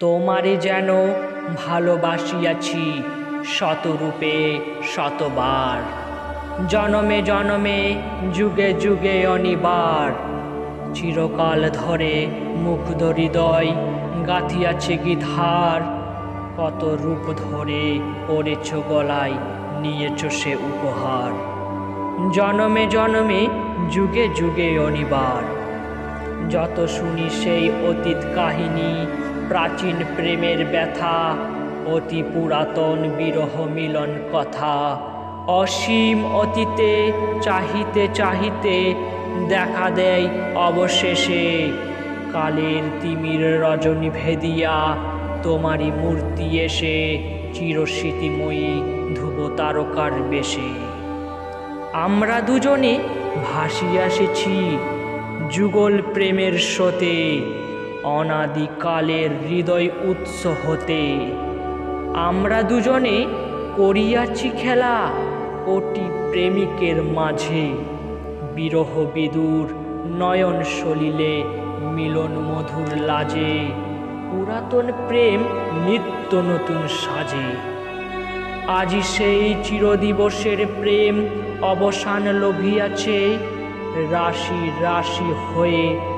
তোমারে যেন ভালোবাসিয়াছি শতরূপে, শতবার। জনমে জনমে, যুগে যুগে অনিবার। চিরকাল ধরে মুগ্ধ হৃদয় গাথিয়াছে গীধার। কত রূপ ধরে পড়েছ গলায়, নিয়েছ সে উপহার। জনমে জনমে, যুগে যুগে অনিবার। যত শুনি সেই অতীত কাহিনী প্রাচীন প্রেমের ব্যথা, অতি পুরাতন বিরহ মিলন কথা। অসীম অতীতে চাহিতে চাহিতে দেখা দেয় অবশেষে। কালের তিমির রজনী ভেদিয়া, তোমারই মূর্তি এসে চিরস্মৃতিময়ী ধ্রুব তারকার বেশে। আমরা দুজনে ভাসিয়ে এসেছি যুগল প্রেমের স্রোতে। অনাদিকালের হৃদয় উৎস হতে। আমরা দুজনে করিয়াছি খেলা কোটি প্রেমিকের মাঝে। বিরহ বিদুর নয়ন সলিলে, মিলন মধুর লাজে, পুরাতন প্রেম নিত্য নতুন সাজে। আজি সেই চিরদিবসের প্রেম অবসান লভিয়াছে, রাশি রাশি হয়ে